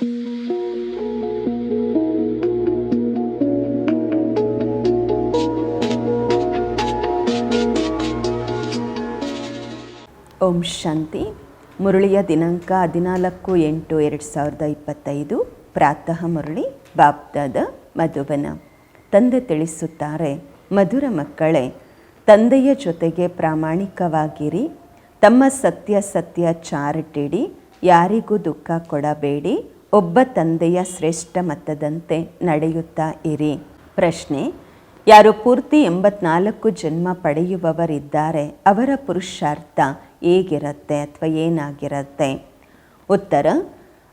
ಓಂ ಶಾಂತಿ. ಮುರಳಿಯ ದಿನಾಂಕ ಹದಿನಾಲ್ಕು ಎಂಟು ಎರಡು ಸಾವಿರದ ಇಪ್ಪತ್ತೈದು. ಪ್ರಾತಃ ಮುರಳಿ ಬಾಬ್ದಾದ ಮಧುಬನ. ತಂದೆ ತಿಳಿಸುತ್ತಾರೆ, ಮಧುರ ಮಕ್ಕಳೇ, ತಂದೆಯ ಜೊತೆಗೆ ಪ್ರಾಮಾಣಿಕವಾಗಿರಿ. ತಮ್ಮ ಸತ್ಯ ಸತ್ಯ ಚಾರಿಟಿಡಿ. ಯಾರಿಗೂ ದುಃಖ ಕೊಡಬೇಡಿ. ಒಬ್ಬ ತಂದೆಯ ಶ್ರೇಷ್ಠ ಮತದಂತೆ ನಡೆಯುತ್ತಾ ಇರಿ. ಪ್ರಶ್ನೆ, ಯಾರು ಪೂರ್ತಿ ಎಂಬತ್ನಾಲ್ಕು ಜನ್ಮ ಪಡೆಯುವವರಿದ್ದಾರೆ, ಅವರ ಪುರುಷಾರ್ಥ ಹೇಗಿರುತ್ತೆ ಅಥವಾ ಏನಾಗಿರುತ್ತೆ? ಉತ್ತರ,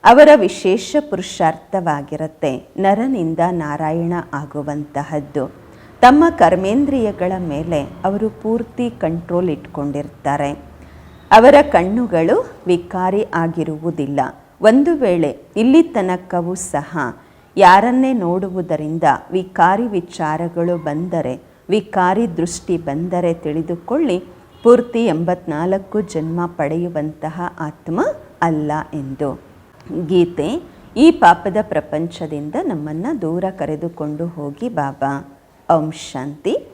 ಅವರ ವಿಶೇಷ ಪುರುಷಾರ್ಥವಾಗಿರುತ್ತೆ, ನರನಿಂದ ನಾರಾಯಣ ಆಗುವಂತಹದ್ದು. ತಮ್ಮ ಕರ್ಮೇಂದ್ರಿಯಗಳ ಮೇಲೆ ಅವರು ಪೂರ್ತಿ ಕಂಟ್ರೋಲ್ ಇಟ್ಕೊಂಡಿರ್ತಾರೆ. ಅವರ ಕಣ್ಣುಗಳು ವಿಕಾರಿ ಆಗಿರುವುದಿಲ್ಲ. ಒಂದು ವೇಳೆ ಇಲ್ಲಿ ತನಕವೂ ಸಹ ಯಾರನ್ನೇ ನೋಡುವುದರಿಂದ ವಿಕಾರಿ ವಿಚಾರಗಳು ಬಂದರೆ, ವಿಕಾರಿ ದೃಷ್ಟಿ ಬಂದರೆ ತಿಳಿದುಕೊಳ್ಳಿ, ಪೂರ್ತಿ ಎಂಬತ್ನಾಲ್ಕು ಜನ್ಮ ಪಡೆಯುವಂತಹ ಆತ್ಮ ಅಲ್ಲ ಎಂದು. ಗೀತೆ, ಈ ಪಾಪದ ಪ್ರಪಂಚದಿಂದ ನಮ್ಮನ್ನು ದೂರ ಕರೆದುಕೊಂಡು ಹೋಗಿ ಬಾಬಾ. ಓಂ ಶಾಂತಿ.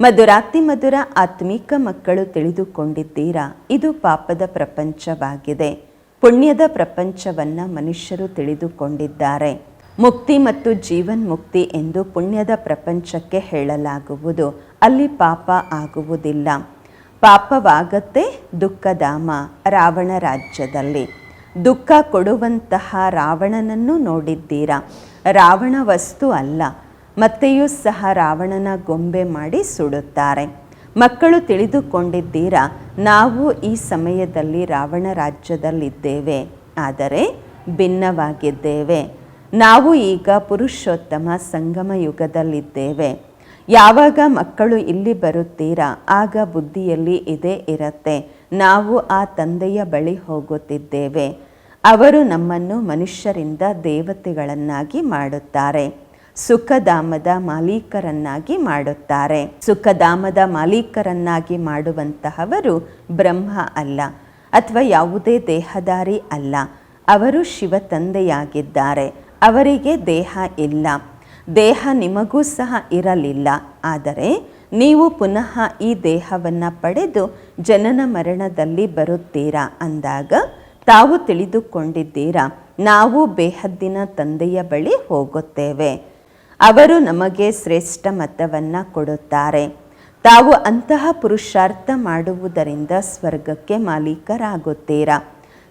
ಮಧುರಾತಿ ಮಧುರ ಆತ್ಮಿಕ ಮಕ್ಕಳು ತಿಳಿದುಕೊಂಡಿದ್ದೀರಾ? ಇದು ಪಾಪದ ಪ್ರಪಂಚವಾಗಿದೆ. ಪುಣ್ಯದ ಪ್ರಪಂಚವನ್ನು ಮನುಷ್ಯರು ತಿಳಿದುಕೊಂಡಿದ್ದಾರೆ. ಮುಕ್ತಿ ಮತ್ತು ಜೀವನ್ ಮುಕ್ತಿ ಎಂದು ಪುಣ್ಯದ ಪ್ರಪಂಚಕ್ಕೆ ಹೇಳಲಾಗುವುದು. ಅಲ್ಲಿ ಪಾಪ ಆಗುವುದಿಲ್ಲ. ಪಾಪವಾಗತ್ತೆ ದುಃಖಧಾಮ ರಾವಣ ರಾಜ್ಯದಲ್ಲಿ. ದುಃಖ ಕೊಡುವಂತಹ ರಾವಣನನ್ನು ನೋಡಿದ್ದೀರಾ? ರಾವಣ ವಸ್ತು ಅಲ್ಲ. ಮತ್ತೆಯೂ ಸಹ ರಾವಣನ ಗೊಂಬೆ ಮಾಡಿ ಸುಡುತ್ತಾರೆ. ಮಕ್ಕಳು ತಿಳಿದುಕೊಂಡಿದ್ದೀರಾ? ನಾವು ಈ ಸಮಯದಲ್ಲಿ ರಾವಣ ರಾಜ್ಯದಲ್ಲಿದ್ದೇವೆ. ಆದರೆ ಭಿನ್ನವಾಗಿದ್ದೇವೆ. ನಾವು ಈಗ ಪುರುಷೋತ್ತಮ ಸಂಗಮ ಯುಗದಲ್ಲಿದ್ದೇವೆ. ಯಾವಾಗ ಮಕ್ಕಳು ಇಲ್ಲಿ ಬರುತ್ತೀರಾ? ಆಗ ಬುದ್ಧಿಯಲ್ಲಿ ಇದೇ ಇರತ್ತೆ. ನಾವು ಆ ತಂದೆಯ ಬಳಿ ಹೋಗುತ್ತಿದ್ದೇವೆ. ಅವರು ನಮ್ಮನ್ನು ಮನುಷ್ಯರಿಂದ ದೇವತೆಗಳನ್ನಾಗಿ ಮಾಡುತ್ತಾರೆ. ಸುಖಧಾಮದ ಮಾಲೀಕರನ್ನಾಗಿ ಮಾಡುತ್ತಾರೆ. ಸುಖಧಾಮದ ಮಾಲೀಕರನ್ನಾಗಿ ಮಾಡುವಂತಹವರು ಬ್ರಹ್ಮ ಅಲ್ಲ, ಅಥವಾ ಯಾವುದೇ ದೇಹದಾರಿ ಅಲ್ಲ. ಅವರು ಶಿವ ತಂದೆಯಾಗಿದ್ದಾರೆ ಅವರಿಗೆ ದೇಹ ಇಲ್ಲ. ದೇಹ ನಿಮಗೂ ಸಹ ಇರಲಿಲ್ಲ, ಆದರೆ ನೀವು ಪುನಃ ಈ ದೇಹವನ್ನು ಪಡೆದು ಜನನ ಮರಣದಲ್ಲಿ ಬರುತ್ತೀರಾ ಅಂದಾಗ ತಾವು ತಿಳಿದುಕೊಂಡಿದ್ದೀರಾ, ನಾವು ಬೇಹದ್ದಿನ ತಂದೆಯ ಬಳಿ ಹೋಗುತ್ತೇವೆ. ಅವರು ನಮಗೆ ಶ್ರೇಷ್ಠ ಮತವನ್ನು ಕೊಡುತ್ತಾರೆ. ತಾವು ಅಂತಹ ಪುರುಷಾರ್ಥ ಮಾಡುವುದರಿಂದ ಸ್ವರ್ಗಕ್ಕೆ ಮಾಲೀಕರಾಗುತ್ತೀರಾ?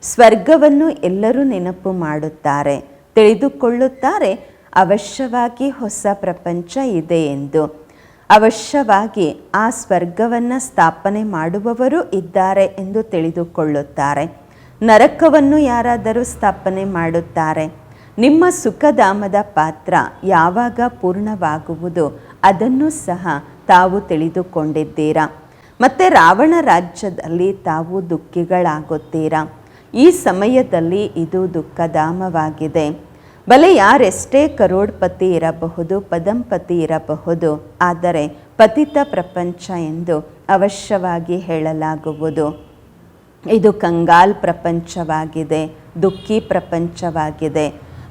ಸ್ವರ್ಗವನ್ನು ಎಲ್ಲರೂ ನೆನಪು ಮಾಡುತ್ತಾರೆ, ತಿಳಿದುಕೊಳ್ಳುತ್ತಾರೆ, ಅವಶ್ಯವಾಗಿ ಹೊಸ ಪ್ರಪಂಚ ಇದೆ ಎಂದು. ಅವಶ್ಯವಾಗಿ ಆ ಸ್ವರ್ಗವನ್ನು ಸ್ಥಾಪನೆ ಮಾಡುವವರು ಇದ್ದಾರೆ ಎಂದು ತಿಳಿದುಕೊಳ್ಳುತ್ತಾರೆ. ನರಕವನ್ನು ಯಾರಾದರೂ ಸ್ಥಾಪನೆ ಮಾಡುತ್ತಾರೆ ನಿಮ್ಮ ಸುಖಧಾಮದ ಪಾತ್ರ ಯಾವಾಗ ಪೂರ್ಣವಾಗುವುದು ಅದನ್ನು ಸಹ ತಾವು ತಿಳಿದುಕೊಂಡಿದ್ದೀರಾ? ಮತ್ತು ರಾವಣ ರಾಜ್ಯದಲ್ಲಿ ತಾವು ದುಃಖಿಗಳಾಗುತ್ತೀರಾ? ಈ ಸಮಯದಲ್ಲಿ ಇದು ದುಃಖಧಾಮವಾಗಿದೆ. ಬಲೆ ಯಾರೆಷ್ಟೇ ಕರೋಡ್ಪತಿ ಇರಬಹುದು, ಪದಂಪತಿ ಇರಬಹುದು, ಆದರೆ ಪತಿತ ಪ್ರಪಂಚ ಎಂದು ಅವಶ್ಯವಾಗಿ ಹೇಳಲಾಗುವುದು. ಇದು ಕಂಗಾಲ್ ಪ್ರಪಂಚವಾಗಿದೆ, ದುಃಖಿ ಪ್ರಪಂಚವಾಗಿದೆ.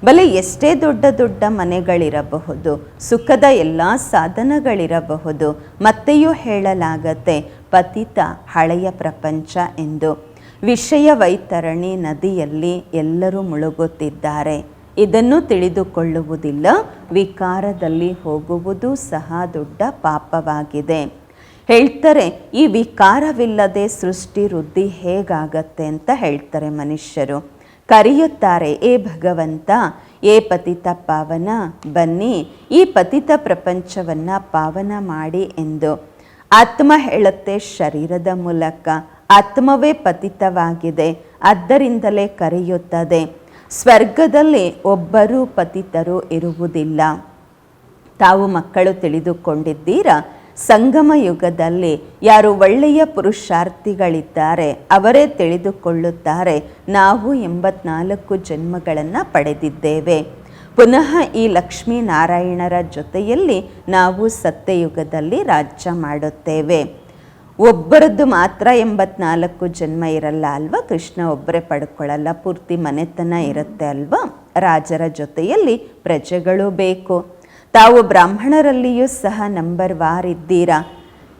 ಬಲೆ ಎಷ್ಟೇ ದೊಡ್ಡ ದೊಡ್ಡ ಮನೆಗಳಿರಬಹುದು, ಸುಖದ ಎಲ್ಲ ಸಾಧನಗಳಿರಬಹುದು, ಮತ್ತೆಯೂ ಹೇಳಲಾಗತ್ತೆ ಪತಿತ ಹಳೆಯ ಪ್ರಪಂಚ ಎಂದು. ವಿಷಯ ವೈತರಣಿ ನದಿಯಲ್ಲಿ ಎಲ್ಲರೂ ಮುಳುಗುತ್ತಿದ್ದಾರೆ. ಇದನ್ನು ತಿಳಿದುಕೊಳ್ಳುವುದಿಲ್ಲ, ವಿಕಾರದಲ್ಲಿ ಹೋಗುವುದು ಸಹ ದೊಡ್ಡ ಪಾಪವಾಗಿದೆ. ಹೇಳ್ತಾರೆ, ಈ ವಿಕಾರವಿಲ್ಲದೆ ಸೃಷ್ಟಿ ವೃದ್ಧಿ ಹೇಗಾಗತ್ತೆ ಅಂತ ಹೇಳ್ತಾರೆ ಮನುಷ್ಯರು. ಕರೆಯುತ್ತಾರೆ, ಏ ಭಗವಂತ, ಏ ಪತಿತ ಪಾವನ, ಬನ್ನಿ, ಈ ಪತಿತ ಪ್ರಪಂಚವನ್ನು ಪಾವನ ಮಾಡಿ ಎಂದು. ಆತ್ಮ ಹೇಳುತ್ತೆ ಶರೀರದ ಮೂಲಕ. ಆತ್ಮವೇ ಪತಿತವಾಗಿದೆ ಆದ್ದರಿಂದಲೇ ಕರೆಯುತ್ತದೆ. ಸ್ವರ್ಗದಲ್ಲಿ ಒಬ್ಬರೂ ಪತಿತರು ಇರುವುದಿಲ್ಲ. ತಾವು ಮಕ್ಕಳು ತಿಳಿದುಕೊಂಡಿದ್ದೀರಾ? ಸಂಗಮ ಯುಗದಲ್ಲಿ ಯಾರು ಒಳ್ಳೆಯ ಪುರುಷಾರ್ಥಿಗಳಿದ್ದಾರೆ, ಅವರೇ ತಿಳಿದುಕೊಳ್ಳುತ್ತಾರೆ, ನಾವು ಎಂಬತ್ನಾಲ್ಕು ಜನ್ಮಗಳನ್ನು ಪಡೆದಿದ್ದೇವೆ. ಪುನಃ ಈ ಲಕ್ಷ್ಮೀನಾರಾಯಣರ ಜೊತೆಯಲ್ಲಿ ನಾವು ಸತ್ಯಯುಗದಲ್ಲಿ ರಾಜ್ಯ ಮಾಡುತ್ತೇವೆ. ಒಬ್ಬರದ್ದು ಮಾತ್ರ ಎಂಬತ್ನಾಲ್ಕು ಜನ್ಮ ಇರಲ್ಲ ಅಲ್ವಾ? ಕೃಷ್ಣ ಒಬ್ಬರೇ ಪಡ್ಕೊಳ್ಳಲ್ಲ, ಪೂರ್ತಿ ಮನೆತನ ಇರುತ್ತೆ ಅಲ್ವಾ? ರಾಜರ ಜೊತೆಯಲ್ಲಿ ಪ್ರಜೆಗಳು ಬೇಕು. ತಾವು ಬ್ರಾಹ್ಮಣರಲ್ಲಿಯೂ ಸಹ ನಂಬರ್ ವಾರಿದ್ದೀರಾ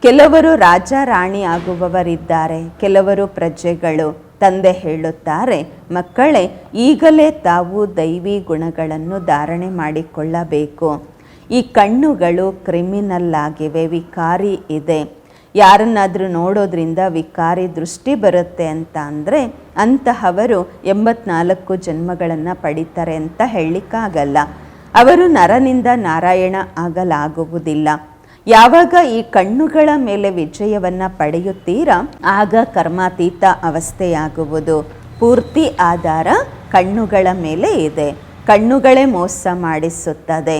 ಕೆಲವರು ರಾಜ ರಾಣಿ ಆಗುವವರಿದ್ದಾರೆ, ಕೆಲವರು ಪ್ರಜೆಗಳು. ತಂದೆ ಹೇಳುತ್ತಾರೆ, ಮಕ್ಕಳೇ, ಈಗಲೇ ತಾವು ದೈವಿ ಗುಣಗಳನ್ನು ಧಾರಣೆ ಮಾಡಿಕೊಳ್ಳಬೇಕು. ಈ ಕಣ್ಣುಗಳು ಕ್ರಿಮಿನಲ್ ಆಗಿವೆ ವಿಕಾರಿ ಇದೆ. ಯಾರನ್ನಾದರೂ ನೋಡೋದ್ರಿಂದ ವಿಕಾರಿ ದೃಷ್ಟಿ ಬರುತ್ತೆ ಅಂತ ಅಂದರೆ, ಅಂತಹವರು ಎಂಬತ್ನಾಲ್ಕು ಜನ್ಮಗಳನ್ನು ಪಡಿತಾರೆ ಅಂತ ಹೇಳಲಿಕ್ಕಾಗಲ್ಲ. ಅವರು ನರನಿಂದ ನಾರಾಯಣ ಆಗಲಾಗುವುದಿಲ್ಲ. ಯಾವಾಗ ಈ ಕಣ್ಣುಗಳ ಮೇಲೆ ವಿಜಯವನ್ನು ಪಡೆಯುತ್ತೀರಾ, ಆಗ ಕರ್ಮಾತೀತ ಅವಸ್ಥೆಯಾಗುವುದು. ಪೂರ್ತಿ ಆಧಾರ ಕಣ್ಣುಗಳ ಮೇಲೆ ಇದೆ. ಕಣ್ಣುಗಳೇ ಮೋಸ ಮಾಡಿಸುತ್ತದೆ.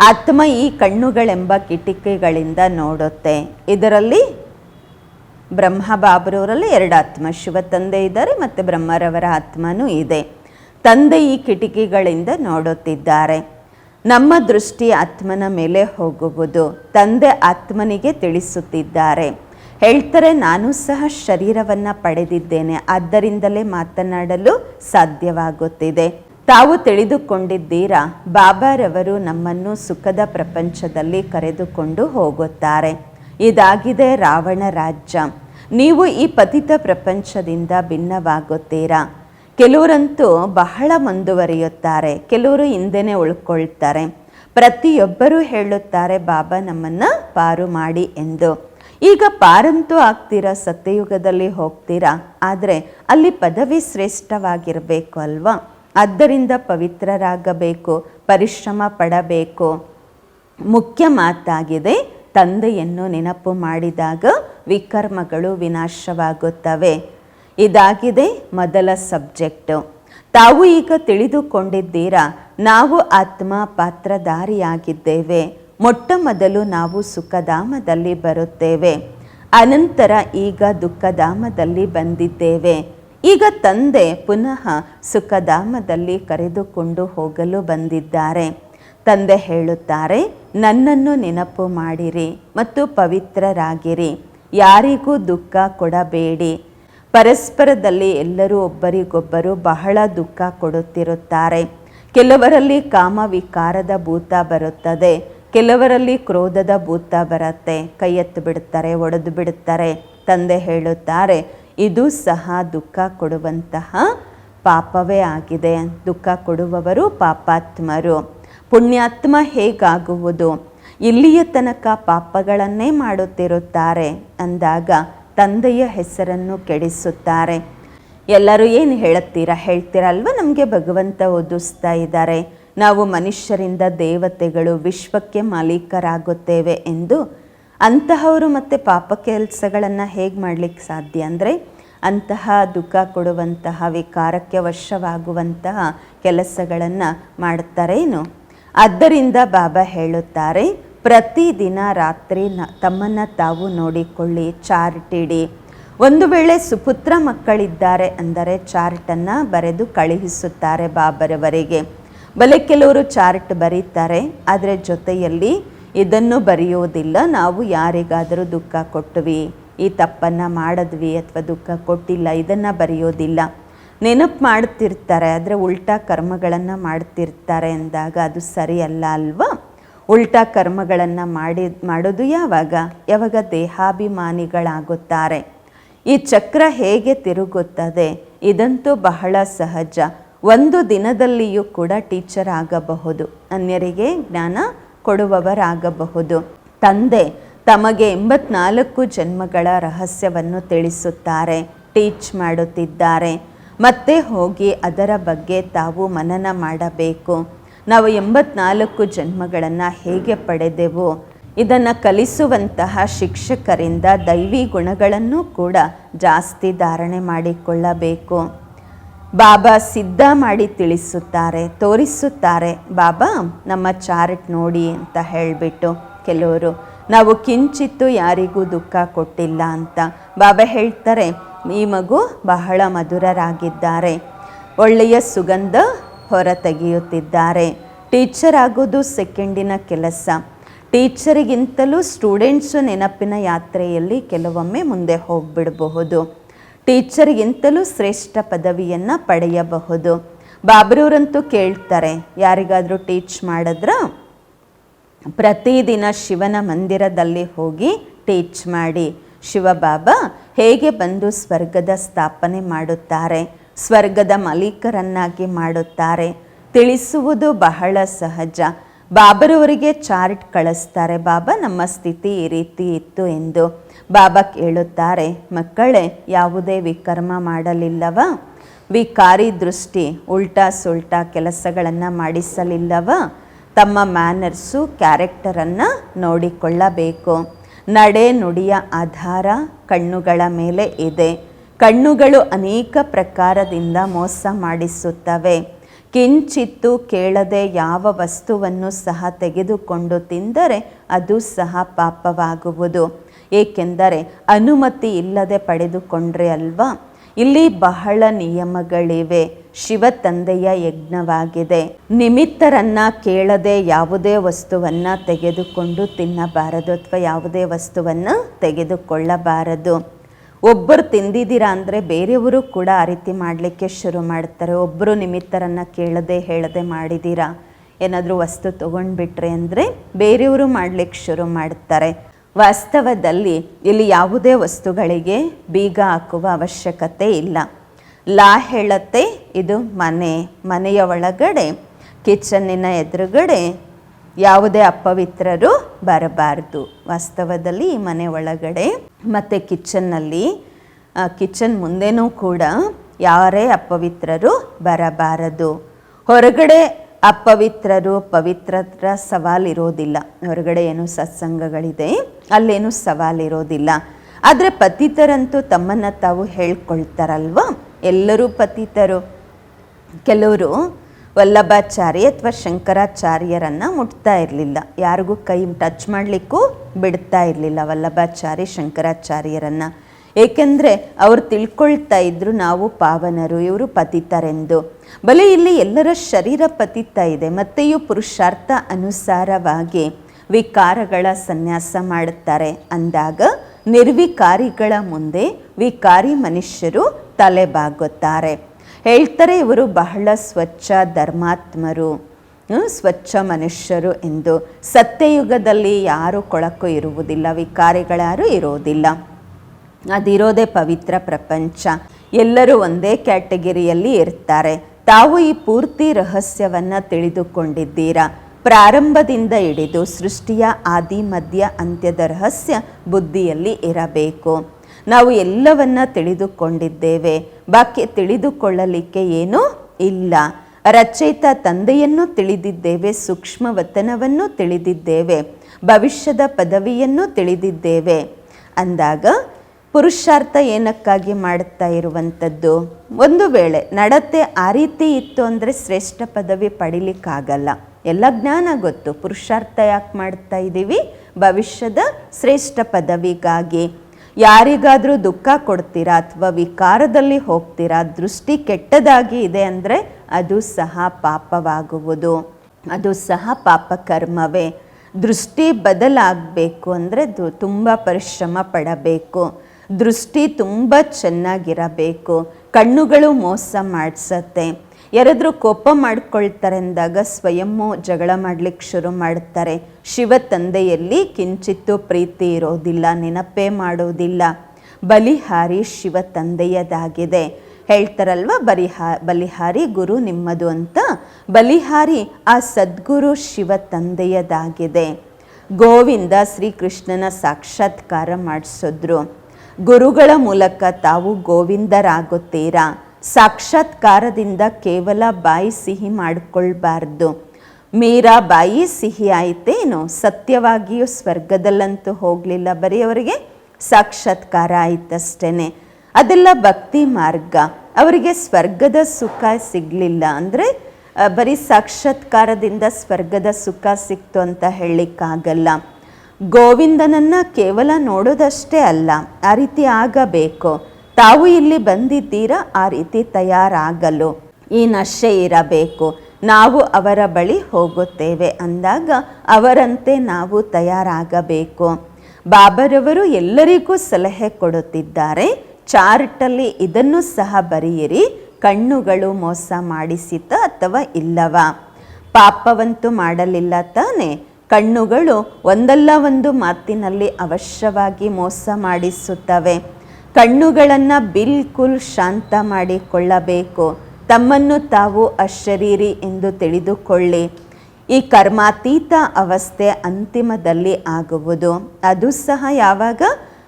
ಆತ್ಮ ಈ ಕಣ್ಣುಗಳೆಂಬ ಕಿಟಕಿಗಳಿಂದ ನೋಡುತ್ತೆ. ಇದರಲ್ಲಿ ಬ್ರಹ್ಮ ಬಾಬರವರಲ್ಲಿ ಎರಡು ಆತ್ಮ ಶಿವ ತಂದೆ ಇದ್ದಾರೆ, ಮತ್ತು ಬ್ರಹ್ಮರವರ ಆತ್ಮನೂ ಇದೆ. ತಂದೆ ಈ ಕಿಟಕಿಗಳಿಂದ ನೋಡುತ್ತಿದ್ದಾರೆ. ನಮ್ಮ ದೃಷ್ಟಿ ಆತ್ಮನ ಮೇಲೆ ಹೋಗುವುದು. ತಂದೆ ಆತ್ಮನಿಗೆ ತಿಳಿಸುತ್ತಿದ್ದಾರೆ. ಹೇಳ್ತಾರೆ, ನಾನು ಸಹ ಶರೀರವನ್ನು ಪಡೆದಿದ್ದೇನೆ. ಆದ್ದರಿಂದಲೇ ಮಾತನಾಡಲು ಸಾಧ್ಯವಾಗುತ್ತಿದೆ. ತಾವು ತಿಳಿದುಕೊಂಡಿದ್ದೀರಾ? ಬಾಬಾರವರು ನಮ್ಮನ್ನು ಸುಖದ ಪ್ರಪಂಚದಲ್ಲಿ ಕರೆದುಕೊಂಡು ಹೋಗುತ್ತಾರೆ. ಇದಾಗಿದೆ ರಾವಣ ರಾಜ್ಯ. ನೀವು ಈ ಪತಿತ ಪ್ರಪಂಚದಿಂದ ಭಿನ್ನವಾಗುತ್ತೀರಾ? ಕೆಲವರಂತೂ ಬಹಳ ಮುಂದುವರಿಯುತ್ತಾರೆ, ಕೆಲವರು ಹಿಂದೆನೇ ಉಳ್ಕೊಳ್ತಾರೆ. ಪ್ರತಿಯೊಬ್ಬರೂ ಹೇಳುತ್ತಾರೆ, ಬಾಬಾ, ನಮ್ಮನ್ನು ಪಾರು ಮಾಡಿ ಎಂದು. ಈಗ ಪಾರಂತೂ ಆಗ್ತೀರಾ, ಸತ್ಯಯುಗದಲ್ಲಿ ಹೋಗ್ತೀರಾ? ಆದರೆ ಅಲ್ಲಿ ಪದವಿ ಶ್ರೇಷ್ಠವಾಗಿರಬೇಕು ಅಲ್ವಾ? ಆದ್ದರಿಂದ ಪವಿತ್ರರಾಗಬೇಕು, ಪರಿಶ್ರಮ ಪಡಬೇಕು. ಮುಖ್ಯ ಮಾತಾಗಿದೆ, ತಂದೆಯನ್ನು ನೆನಪು ಮಾಡಿದಾಗ ವಿಕರ್ಮಗಳು ವಿನಾಶವಾಗುತ್ತವೆ. ಇದಾಗಿದೆ ಮೊದಲ ಸಬ್ಜೆಕ್ಟು. ತಾವು ಈಗ ತಿಳಿದುಕೊಂಡಿದ್ದೀರಾ, ನಾವು ಆತ್ಮ ಪಾತ್ರಧಾರಿಯಾಗಿದ್ದೇವೆ. ಮೊಟ್ಟ ಮೊದಲು ನಾವು ಸುಖಧಾಮದಲ್ಲಿ ಬರುತ್ತೇವೆ. ಅನಂತರ ಈಗ ದುಃಖಧಾಮದಲ್ಲಿ ಬಂದಿದ್ದೇವೆ. ಈಗ ತಂದೆ ಪುನಃ ಸುಖಧಾಮದಲ್ಲಿ ಕರೆದುಕೊಂಡು ಹೋಗಲು ಬಂದಿದ್ದಾರೆ. ತಂದೆ ಹೇಳುತ್ತಾರೆ, ನನ್ನನ್ನು ನೆನಪು ಮಾಡಿರಿ ಮತ್ತು ಪವಿತ್ರರಾಗಿರಿ. ಯಾರಿಗೂ ದುಃಖ ಕೊಡಬೇಡಿ. ಪರಸ್ಪರದಲ್ಲಿ ಎಲ್ಲರೂ ಒಬ್ಬರಿಗೊಬ್ಬರು ಬಹಳ ದುಃಖ ಕೊಡುತ್ತಿರುತ್ತಾರೆ. ಕೆಲವರಲ್ಲಿ ಕಾಮವಿಕಾರದ ಭೂತ ಬರುತ್ತದೆ. ಕೆಲವರಲ್ಲಿ ಕ್ರೋಧದ ಭೂತ ಬರುತ್ತೆ. ಕೈ ಎತ್ತು ಬಿಡುತ್ತಾರೆ ಒಡೆದು ಬಿಡುತ್ತಾರೆ ತಂದೆ ಹೇಳುತ್ತಾರೆ, ಇದು ಸಹ ದುಃಖ ಕೊಡುವಂತಹ ಪಾಪವೇ ಆಗಿದೆ. ದುಃಖ ಕೊಡುವವರು ಪಾಪಾತ್ಮರು. ಪುಣ್ಯಾತ್ಮ ಹೇಗಾಗುವುದು? ಇಲ್ಲಿಯ ತನಕ ಪಾಪಗಳನ್ನೇ ಮಾಡುತ್ತಿರುತ್ತಾರೆ. ಅಂದಾಗ ತಂದೆಯ ಹೆಸರನ್ನು ಕೆಡಿಸುತ್ತಾರೆ. ಎಲ್ಲರೂ ಏನು ಹೇಳುತ್ತೀರಾ? ಹೇಳ್ತೀರಲ್ವ? ನಮಗೆ ಭಗವಂತ ಓದಿಸ್ತಾ ಇದ್ದಾರೆ. ನಾವು ಮನುಷ್ಯರಿಂದ ದೇವತೆಗಳು ವಿಶ್ವಕ್ಕೆ ಮಾಲೀಕರಾಗುತ್ತೇವೆ ಎಂದು. ಅಂತಹವರು ಮತ್ತು ಪಾಪ ಕೆಲಸಗಳನ್ನು ಹೇಗೆ ಮಾಡಲಿಕ್ಕೆ ಸಾಧ್ಯ ಅಂದರೆ, ಅಂತಹ ದುಃಖ ಕೊಡುವಂತಹ, ವಿಕಾರಕ್ಕೆ ವಶವಾಗುವಂತಹ ಕೆಲಸಗಳನ್ನು ಮಾಡುತ್ತಾರೇನು ಆದ್ದರಿಂದ ಬಾಬಾ ಹೇಳುತ್ತಾರೆ ಪ್ರತಿದಿನ ರಾತ್ರಿ ನ, ತಮ್ಮನ್ನು ತಾವು ನೋಡಿಕೊಳ್ಳಿ, ಚಾರ್ಟ್ ಇಡಿ. ಒಂದು ವೇಳೆ ಸುಪುತ್ರ ಮಕ್ಕಳಿದ್ದಾರೆ ಅಂದರೆ ಚಾರ್ಟನ್ನು ಬರೆದು ಕಳುಹಿಸುತ್ತಾರೆ ಬಾಬರವರಿಗೆ. ಬಲೆ ಕೆಲವರು ಚಾರ್ಟ್ ಬರೀತಾರೆ, ಆದರೆ ಜೊತೆಯಲ್ಲಿ ಇದನ್ನು ಬರೆಯೋದಿಲ್ಲ ನಾವು ಯಾರಿಗಾದರೂ ದುಃಖ ಕೊಟ್ವಿ ಈ ತಪ್ಪನ್ನು ಮಾಡಿದ್ವಿ ಅಥವಾ ದುಃಖ ಕೊಟ್ಟಿಲ್ಲ, ಇದನ್ನು ಬರೆಯೋದಿಲ್ಲ. ನೆನಪು ಮಾಡ್ತಿರ್ತಾರೆ, ಆದರೆ ಉಲ್ಟಾ ಕರ್ಮಗಳನ್ನು ಮಾಡ್ತಿರ್ತಾರೆ ಅಂದಾಗ ಅದು ಸರಿಯಲ್ಲ ಅಲ್ವಾ? ಉಲ್ಟಾ ಕರ್ಮಗಳನ್ನು ಮಾಡಿ, ಮಾಡೋದು ಯಾವಾಗ? ಯಾವಾಗ ದೇಹಾಭಿಮಾನಿಗಳಾಗುತ್ತಾರೆ? ಈ ಚಕ್ರ ಹೇಗೆ ತಿರುಗುತ್ತದೆ? ಇದಂತೂ ಬಹಳ ಸಹಜ. ಒಂದು ದಿನದಲ್ಲಿಯೂ ಕೂಡ ಟೀಚರ್ ಆಗಬಹುದು. ಅನ್ಯರಿಗೆ ಜ್ಞಾನ ಕೊಡುವವರಾಗಬಹುದು. ತಂದೆ ತಮಗೆ ಎಂಬತ್ನಾಲ್ಕು ಜನ್ಮಗಳ ರಹಸ್ಯವನ್ನು ತಿಳಿಸುತ್ತಾರೆ, ಟೀಚ್ ಮಾಡುತ್ತಿದ್ದಾರೆ. ಮತ್ತೆ ಹೋಗಿ ಅದರ ಬಗ್ಗೆ ತಾವು ಮನನ ಮಾಡಬೇಕು. ನಾವು ಎಂಬತ್ನಾಲ್ಕು ಜನ್ಮಗಳನ್ನು ಹೇಗೆ ಪಡೆದೆವು, ಇದನ್ನು ಕಲಿಸುವಂತಹ ಶಿಕ್ಷಕರಿಂದ ದೈವಿ ಗುಣಗಳನ್ನು ಕೂಡ ಜಾಸ್ತಿ ಧಾರಣೆ ಮಾಡಿಕೊಳ್ಳಬೇಕು. ಬಾಬಾ ಸಿದ್ಧ ಮಾಡಿ ತಿಳಿಸುತ್ತಾರೆ, ತೋರಿಸುತ್ತಾರೆ, ಬಾಬಾ, ನಮ್ಮ ಚಾರ್ಟ್ ನೋಡಿ ಅಂತ ಹೇಳಿಬಿಟ್ಟು ಕೆಲವರು, ನಾವು ಕಿಂಚಿತ್ತು ಯಾರಿಗೂ ದುಃಖ ಕೊಟ್ಟಿಲ್ಲ ಅಂತ ಬಾಬಾ ಹೇಳ್ತಾರೆ. ಈ ಮಗು ಬಹಳ ಮಧುರರಾಗಿದ್ದಾರೆ. ಒಳ್ಳೆಯ ಸುಗಂಧ ಹೊರ ತೆಗೆಯುತ್ತಿದ್ದಾರೆ ಟೀಚರ್ ಆಗೋದು ಸೆಕೆಂಡಿನ ಕೆಲಸ. ಟೀಚರಿಗಿಂತಲೂ ಸ್ಟೂಡೆಂಟ್ಸು ನೆನಪಿನ ಯಾತ್ರೆಯಲ್ಲಿ ಕೆಲವೊಮ್ಮೆ ಮುಂದೆ ಹೋಗ್ಬಿಡಬಹುದು. ಟೀಚರ್ಗಿಂತಲೂ ಶ್ರೇಷ್ಠ ಪದವಿಯನ್ನು ಪಡೆಯಬಹುದು. ಬಾಬ್ರೂರಂತೂ ಕೇಳ್ತಾರೆ, ಯಾರಿಗಾದರೂ ಟೀಚ್ ಮಾಡಿದ್ರ? ಪ್ರತಿದಿನ ಶಿವನ ಮಂದಿರದಲ್ಲಿ ಹೋಗಿ ಟೀಚ್ ಮಾಡಿ. ಶಿವಬಾಬಾ ಹೇಗೆ ಬಂದು ಸ್ವರ್ಗದ ಸ್ಥಾಪನೆ ಮಾಡುತ್ತಾರೆ? ಸ್ವರ್ಗದ ಮಲೀಕರನ್ನಾಗಿ ಮಾಡುತ್ತಾರೆ. ತಿಳಿಸುವುದು ಬಹಳ ಸಹಜ. ಬಾಬರವರಿಗೆ ಚಾರ್ಟ್ ಕಳಿಸ್ತಾರೆ, ಬಾಬಾ, ನಮ್ಮ ಸ್ಥಿತಿ ಈ ರೀತಿ ಇತ್ತು ಎಂದು. ಬಾಬಾ ಕೇಳುತ್ತಾರೆ, ಮಕ್ಕಳೇ, ಯಾವುದೇ ವಿಕರ್ಮ ಮಾಡಲಿಲ್ಲವ? ವಿಕಾರಿ ದೃಷ್ಟಿ, ಉಲ್ಟಾ ಸುಲ್ಟಾ ಕೆಲಸಗಳನ್ನು ಮಾಡಿಸಲಿಲ್ಲವ? ತಮ್ಮ ಮ್ಯಾನರ್ಸು, ಕ್ಯಾರೆಕ್ಟರನ್ನು ನೋಡಿಕೊಳ್ಳಬೇಕು. ನಡೆ ನುಡಿಯ ಆಧಾರ ಕಣ್ಣುಗಳ ಮೇಲೆ ಇದೆ. ಕಣ್ಣುಗಳು ಅನೇಕ ಪ್ರಕಾರದಿಂದ ಮೋಸ ಮಾಡಿಸುತ್ತವೆ. ಕಿಂಚಿತ್ತು ಕೇಳದೆ ಯಾವ ವಸ್ತುವನ್ನು ಸಹ ತೆಗೆದುಕೊಂಡು ತಿಂದರೆ ಅದು ಸಹ ಪಾಪವಾಗುವುದು. ಏಕೆಂದರೆ ಅನುಮತಿ ಇಲ್ಲದೆ ಪಡೆದುಕೊಂಡ್ರೆ ಅಲ್ವಾ? ಇಲ್ಲಿ ಬಹಳ ನಿಯಮಗಳಿವೆ. ಶಿವ ತಂದೆಯ ಯಜ್ಞವಾಗಿದೆ. ನಿಮಿತ್ತರನ್ನ ಕೇಳದೆ ಯಾವುದೇ ವಸ್ತುವನ್ನ ತೆಗೆದುಕೊಂಡು ತಿನ್ನಬಾರದು ಅಥವಾ ಯಾವುದೇ ವಸ್ತುವನ್ನು ತೆಗೆದುಕೊಳ್ಳಬಾರದು. ಒಬ್ಬರು ತಿಂದಿದ್ದೀರಾ ಅಂದರೆ ಬೇರೆಯವರು ಕೂಡ ಆ ರೀತಿ ಮಾಡಲಿಕ್ಕೆ ಶುರು ಮಾಡ್ತಾರೆ. ಒಬ್ಬರು ನಿಮಿತ್ತರನ್ನು ಕೇಳದೆ ಹೇಳದೆ ಮಾಡಿದ್ದೀರಾ? ಏನಾದರೂ ವಸ್ತು ತೊಗೊಂಡ್ಬಿಟ್ರೆ ಅಂದರೆ ಬೇರೆಯವರು ಮಾಡಲಿಕ್ಕೆ ಶುರು ಮಾಡ್ತಾರೆ. ವಾಸ್ತವದಲ್ಲಿ ಇಲ್ಲಿ ಯಾವುದೇ ವಸ್ತುಗಳಿಗೆ ಬೀಗ ಹಾಕುವ ಅವಶ್ಯಕತೆ ಇಲ್ಲ. ಲಾ ಹೇಳತ್ತೆ, ಇದು ಮನೆ, ಮನೆಯ ಒಳಗಡೆ, ಕಿಚನ್ನಿನ ಎದುರುಗಡೆ ಯಾವುದೇ ಅಪವಿತ್ರರು ಬರಬಾರದು. ವಾಸ್ತವದಲ್ಲಿ ಮನೆ ಒಳಗಡೆ ಮತ್ತು ಕಿಚನ್ನಲ್ಲಿ ಕಿಚನ್ ಮುಂದೆನೂ ಕೂಡ ಯಾರೇ ಅಪವಿತ್ರರು ಬರಬಾರದು. ಹೊರಗಡೆ ಅಪವಿತ್ರರು, ಪವಿತ್ರರ ಸವಾಲಿರೋದಿಲ್ಲ. ಹೊರಗಡೆ ಏನು ಸತ್ಸಂಗಗಳಿದೆ, ಅಲ್ಲೇನು ಸವಾಲಿರೋದಿಲ್ಲ. ಆದರೆ ಪತಿತರಂತೂ ತಮ್ಮನ್ನು ತಾವು ಹೇಳ್ಕೊಳ್ತಾರಲ್ವ? ಎಲ್ಲರೂ ಪತಿತರು. ಕೆಲವರು ವಲ್ಲಭಾಚಾರ್ಯ ಅಥವಾ ಶಂಕರಾಚಾರ್ಯರನ್ನು ಮುಟ್ತಾ ಇರಲಿಲ್ಲ. ಯಾರಿಗೂ ಕೈ ಟಚ್ ಮಾಡಲಿಕ್ಕೂ ಬಿಡ್ತಾ ಇರಲಿಲ್ಲ ವಲ್ಲಭಾಚಾರ್ಯ ಶಂಕರಾಚಾರ್ಯರನ್ನು. ಏಕೆಂದರೆ ಅವರು ತಿಳ್ಕೊಳ್ತಾ ಇದ್ರು, ನಾವು ಪಾವನರು, ಇವರು ಪತಿತರೆಂದು. ಬಲೆ ಇಲ್ಲಿ ಎಲ್ಲರ ಶರೀರ ಪತಿತ ಇದೆ, ಮತ್ತೆಯೂ ಪುರುಷಾರ್ಥ ಅನುಸಾರವಾಗಿ ವಿಕಾರಗಳ ಸನ್ಯಾಸ ಮಾಡುತ್ತಾರೆ. ಅಂದಾಗ ನಿರ್ವಿಕಾರಿಗಳ ಮುಂದೆ ವಿಕಾರಿ ಮನುಷ್ಯರು ತಲೆಬಾಗುತ್ತಾರೆ. ಹೇಳ್ತಾರೆ ಇವರು ಬಹಳ ಸ್ವಚ್ಛ ಧರ್ಮಾತ್ಮರು ಸ್ವಚ್ಛ ಮನುಷ್ಯರು ಎಂದು. ಸತ್ಯಯುಗದಲ್ಲಿ ಯಾರು ಕೊಳಕು ಇರುವುದಿಲ್ಲ ವಿಕಾರಿಗಳಾರು ಇರೋದಿಲ್ಲ. ಅದಿರೋದೇ ಪವಿತ್ರ ಪ್ರಪಂಚ. ಎಲ್ಲರೂ ಒಂದೇ ಕ್ಯಾಟಗರಿಯಲ್ಲಿ ಇರ್ತಾರೆ. ತಾವು ಈ ಪೂರ್ತಿ ರಹಸ್ಯವನ್ನು ತಿಳಿದುಕೊಂಡಿದ್ದೀರಾ? ಪ್ರಾರಂಭದಿಂದ ಹಿಡಿದು ಸೃಷ್ಟಿಯ ಆದಿ ಮಧ್ಯ ಅಂತ್ಯದ ರಹಸ್ಯ ಬುದ್ಧಿಯಲ್ಲಿ ಇರಬೇಕು. ನಾವು ಎಲ್ಲವನ್ನ ತಿಳಿದುಕೊಂಡಿದ್ದೇವೆ. ಬಾಕಿ ತಿಳಿದುಕೊಳ್ಳಲಿಕ್ಕೆ ಏನೂ ಇಲ್ಲ. ರಚಯಿತ ತಂದೆಯನ್ನು ತಿಳಿದಿದ್ದೇವೆ ಸೂಕ್ಷ್ಮ ವತನವನ್ನು ತಿಳಿದಿದ್ದೇವೆ, ಭವಿಷ್ಯದ ಪದವಿಯನ್ನು ತಿಳಿದಿದ್ದೇವೆ. ಅಂದಾಗ ಪುರುಷಾರ್ಥ ಏನಕ್ಕಾಗಿ ಮಾಡುತ್ತಾ ಇರುವಂಥದ್ದು? ಒಂದು ವೇಳೆ ನಡತೆ ಆ ರೀತಿ ಇತ್ತು ಅಂದರೆ ಶ್ರೇಷ್ಠ ಪದವಿ ಪಡಿಲಿಕ್ಕಾಗಲ್ಲ. ಎಲ್ಲ ಜ್ಞಾನ ಗೊತ್ತು. ಪುರುಷಾರ್ಥ ಯಾಕೆ ಮಾಡ್ತಾ ಇದ್ದೀವಿ ಭವಿಷ್ಯದ ಶ್ರೇಷ್ಠ ಪದವಿಗಾಗಿ. ಯಾರಿಗಾದರೂ ದುಃಖ ಕೊಡ್ತೀರಾ ಅಥವಾ ವಿಕಾರದಲ್ಲಿ ಹೋಗ್ತೀರಾ, ದೃಷ್ಟಿ ಕೆಟ್ಟದಾಗಿ ಇದೆ ಅಂದರೆ ಅದು ಸಹ ಪಾಪವಾಗುವುದು. ಅದು ಸಹ ಪಾಪ ಕರ್ಮವೇ. ದೃಷ್ಟಿ ಬದಲಾಗಬೇಕು ಅಂದರೆ ತುಂಬ ಪರಿಶ್ರಮ ಪಡಬೇಕು. ದೃಷ್ಟಿ ತುಂಬ ಚೆನ್ನಾಗಿರಬೇಕು. ಕಣ್ಣುಗಳು ಮೋಸ ಮಾಡಿಸತ್ತೆ. ಯಾರಾದರೂ ಕೋಪ ಮಾಡ್ಕೊಳ್ತಾರೆ ಅಂದಾಗ ಸ್ವಯಂ ಜಗಳ ಮಾಡ್ಲಿಕ್ಕೆ ಶುರು ಮಾಡ್ತಾರೆ. ಶಿವ ತಂದೆಯಲ್ಲಿ ಕಿಂಚಿತ್ತು ಪ್ರೀತಿ ಇರೋದಿಲ್ಲ, ನೆನಪೇ ಮಾಡೋದಿಲ್ಲ. ಬಲಿಹಾರಿ ಶಿವ ತಂದೆಯದಾಗಿದೆ. ಹೇಳ್ತಾರಲ್ವ ಬಲಿಹಾ ಬಲಿಹಾರಿ ಗುರು ನಿಮ್ಮದು ಅಂತ? ಬಲಿಹಾರಿ ಆ ಸದ್ಗುರು ಶಿವ ತಂದೆಯದಾಗಿದೆ. ಗೋವಿಂದ ಶ್ರೀಕೃಷ್ಣನ ಸಾಕ್ಷಾತ್ಕಾರ ಮಾಡಿಸಿದ್ರು. ಗುರುಗಳ ಮೂಲಕ ತಾವು ಗೋವಿಂದರಾಗುತ್ತೀರಾ? ಸಾಕ್ಷಾತ್ಕಾರದಿಂದ ಕೇವಲ ಬಾಯಿ ಸಿಹಿ ಮಾಡಿಕೊಳ್ಬಾರ್ದು. ಮೀರಾ ಬಾಯಿ ಸಿಹಿ ಆಯಿತೇನು? ಸತ್ಯವಾಗಿಯೂ ಸ್ವರ್ಗದಲ್ಲಂತೂ ಹೋಗಲಿಲ್ಲ. ಬರೀ ಅವರಿಗೆ ಸಾಕ್ಷಾತ್ಕಾರ ಆಯಿತಷ್ಟೇ ಅದೆಲ್ಲ ಭಕ್ತಿ ಮಾರ್ಗ. ಅವರಿಗೆ ಸ್ವರ್ಗದ ಸುಖ ಸಿಗಲಿಲ್ಲ ಅಂದರೆ ಬರೀ ಸಾಕ್ಷಾತ್ಕಾರದಿಂದ ಸ್ವರ್ಗದ ಸುಖ ಸಿಕ್ತು ಅಂತ ಹೇಳಲಿಕ್ಕಾಗಲ್ಲ. ಗೋವಿಂದನನ್ನು ಕೇವಲ ನೋಡೋದಷ್ಟೇ ಅಲ್ಲ, ಆ ರೀತಿ ಆಗಬೇಕು. ತಾವು ಇಲ್ಲಿ ಬಂದಿದ್ದೀರಾ? ಆ ರೀತಿ ತಯಾರಾಗಲು. ಈ ನಶೆ ಇರಬೇಕು. ನಾವು ಅವರ ಬಳಿ ಹೋಗುತ್ತೇವೆ ಅಂದಾಗ ಅವರಂತೆ ನಾವು ತಯಾರಾಗಬೇಕು. ಬಾಬರವರು ಎಲ್ಲರಿಗೂ ಸಲಹೆ ಕೊಡುತ್ತಿದ್ದಾರೆ. ಚಾರ್ಟಲ್ಲಿ ಇದನ್ನು ಸಹ ಬರೆಯಿರಿ. ಕಣ್ಣುಗಳು ಮೋಸ ಮಾಡಿಸಿತ ಅಥವಾ ಇಲ್ಲವ? ಪಾಪವಂತೂ ಮಾಡಲಿಲ್ಲ ತಾನೆ. ಕಣ್ಣುಗಳು ಒಂದಲ್ಲ ಒಂದು ಮಾತಿನಲ್ಲಿ ಅವಶ್ಯವಾಗಿ ಮೋಸ ಮಾಡಿಸುತ್ತವೆ. ಕಣ್ಣುಗಳನ್ನು ಬಿಲ್ಕುಲ್ ಶಾಂತ ಮಾಡಿಕೊಳ್ಳಬೇಕು. ತಮ್ಮನ್ನು ತಾವು ಅಶರೀರಿ ಎಂದು ತಿಳಿದುಕೊಳ್ಳಿ. ಈ ಕರ್ಮಾತೀತ ಅವಸ್ಥೆ ಅಂತಿಮದಲ್ಲಿ ಆಗುವುದು. ಅದು ಸಹ ಯಾವಾಗ?